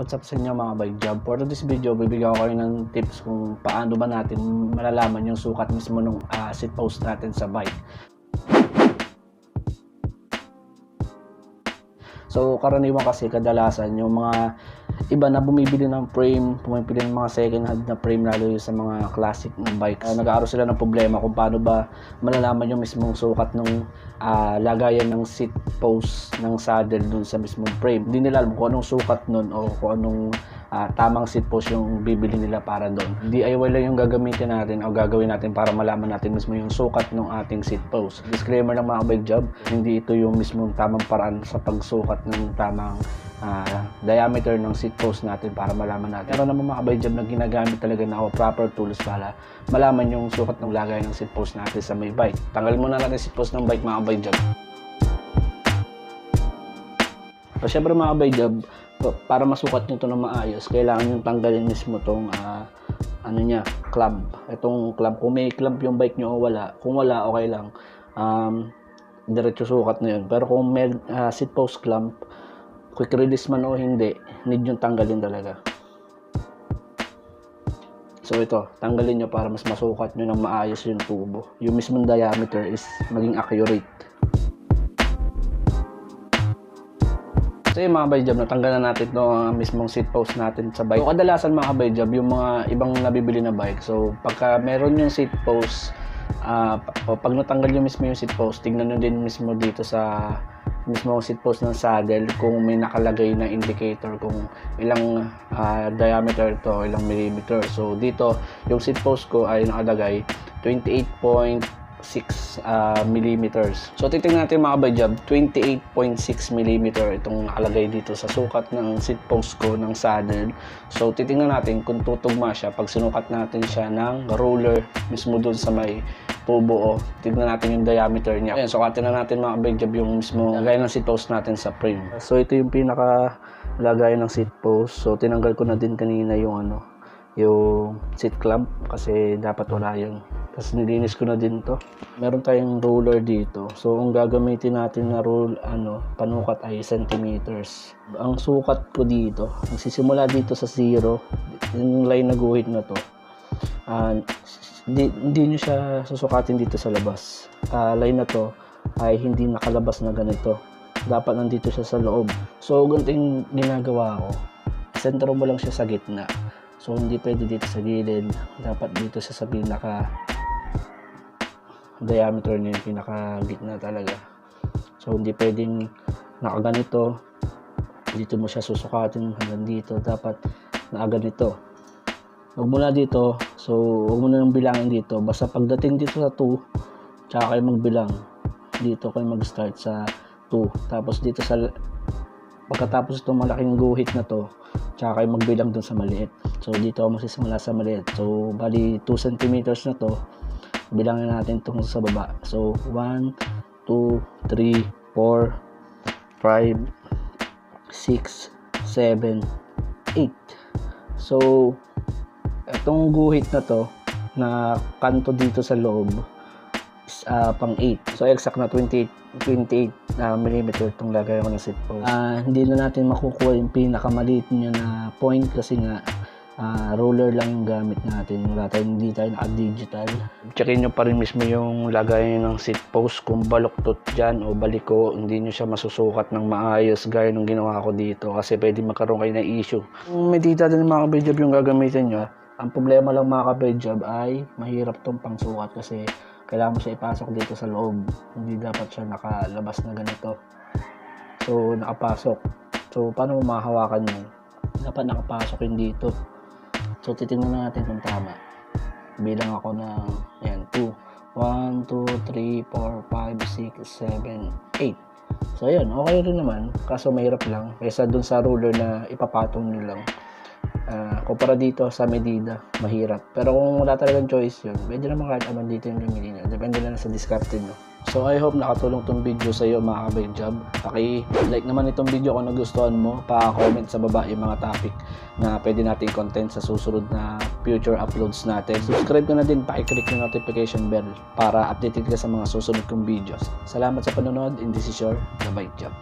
What's up sa inyo mga bike job? For this video, bibigyan ko kayo ng tips kung paano ba natin malalaman yung sukat mismo ng uh, seat post natin sa bike. So, karaniwan kasi kadalasan yung mga iba na bumibili ng frame, bumibili ng mga second hand na frame lalo yung sa mga classic na bike. Uh, nag-aaral sila ng problema kung paano ba malalaman yung mismong sukat ng uh, lagayan ng seat post ng saddle dun sa mismong frame. Hindi nila alam kung anong sukat nun o kung anong uh, tamang seat post yung bibili nila para doon. DIY lang yung gagamitin natin o gagawin natin para malaman natin mismo yung sukat ng ating seat post. Disclaimer lang mga bike job, hindi ito yung mismong tamang paraan sa pagsukat ng tamang uh, diameter ng seat post natin para malaman natin. Pero naman mga job na ginagamit talaga na o proper tools para malaman yung sukat ng lagay ng seat post natin sa may bike. Tanggalin muna natin seat post ng bike mga bike job. So, syempre mga job, para masukat nyo ito na maayos, kailangan nyo tanggalin mismo itong uh, ano niya, club. Itong club, kung may club yung bike nyo o wala, kung wala, okay lang. Um, diretso sukat na yun. Pero kung may uh, seat post clamp, quick release man o hindi, need yung tanggalin talaga. So ito, tanggalin nyo para mas masukat nyo ng maayos yung tubo. Yung mismong diameter is maging accurate. So yung mga bayjab, natanggal na natin no uh, mismong seat post natin sa bike. So kadalasan mga bayjab, yung mga ibang nabibili na bike. So pagka meron yung seat post, uh, pag natanggal yung mismo yung seat post, tingnan nyo din mismo dito sa mismo seat post ng saddle kung may nakalagay na indicator kung ilang uh, diameter to, ilang millimeter. So dito, yung seat post ko ay nakalagay 28. 6 uh, millimeters. So titingnan natin mga bayjab, 28.6 millimeter itong nakalagay dito sa sukat ng seat post ko ng saddle. So titingnan natin kung tutugma siya pag sinukat natin siya ng roller mismo doon sa may tubo o tignan natin yung diameter niya. Ayan, sukatin na natin mga bayjab yung mismo lagay ng seat post natin sa frame. So ito yung pinaka lagay ng seat post. So tinanggal ko na din kanina yung ano, yung seat clamp kasi dapat wala yung tapos nilinis ko na din to. Meron tayong ruler dito. So ang gagamitin natin na rule ano panukat ay centimeters. Ang sukat ko dito magsisimula dito sa zero. Yung line na guhit na to uh, hindi, hindi nyo siya susukatin dito sa labas. Uh, line na to ay hindi nakalabas na ganito. Dapat nandito siya sa loob. So ganito yung ginagawa ko. Sentro mo lang siya sa gitna. So, hindi pwede dito sa gilid. Dapat dito sa sa pinaka diameter niya yung pinaka gitna talaga. So, hindi pwedeng nakaganito. Dito mo siya susukatin hanggang dito. Dapat nakaganito. Huwag mo na dito. So, huwag mo na nang bilangin dito. Basta pagdating dito sa 2, tsaka kayo magbilang. Dito kayo mag-start sa 2. Tapos dito sa pagkatapos itong malaking guhit na to, tsaka kayo magbilang dun sa maliit. So, dito ako magsisimula sa maliit. So, bali 2 cm na to. Bilangin natin itong sa baba. So, 1, 2, 3, 4, 5, 6, 7, 8. So, itong guhit na to, na kanto dito sa loob, is uh, pang 8. So, exact na 28, 28 uh, millimeter itong lagay ko ng seat post. Uh, hindi na natin makukuha yung pinakamaliit niya na point kasi nga uh, roller lang gamit natin. Wala tayong, hindi tayo naka-digital. Checkin nyo pa rin mismo yung lagay ng seat post. Kung baloktot dyan o baliko, hindi nyo siya masusukat ng maayos gaya ng ginawa ko dito kasi pwede magkaroon kayo ng issue. Kung may data din mga kabedjob yung gagamitin nyo, ang problema lang mga kabedjob ay mahirap tong pangsukat kasi kailangan mo siya ipasok dito sa loob. Hindi dapat siya nakalabas na ganito. So, nakapasok. So, paano mo mahawakan yun? Dapat nakapasok yun dito. So, titingnan na natin kung tama. Bilang ako ng, yan, 2. 1, 2, 3, 4, 5, 6, 7, 8. So, ayun, okay rin naman. Kaso mahirap lang. Kaysa dun sa ruler na ipapatong nyo lang. Uh, kumpara dito sa medida, mahirap. Pero kung wala talagang choice yun, pwede naman kahit aman dito yung nyo. Depende lang sa diskarte nyo. So I hope nakatulong tong video sa iyo mga kabay job. Paki-like naman itong video kung nagustuhan mo. Pa-comment sa baba yung mga topic na pwede nating content sa susunod na future uploads natin. Subscribe ka na din, paki-click yung notification bell para updated ka sa mga susunod kong videos. Salamat sa panonood and this is your Bike Job.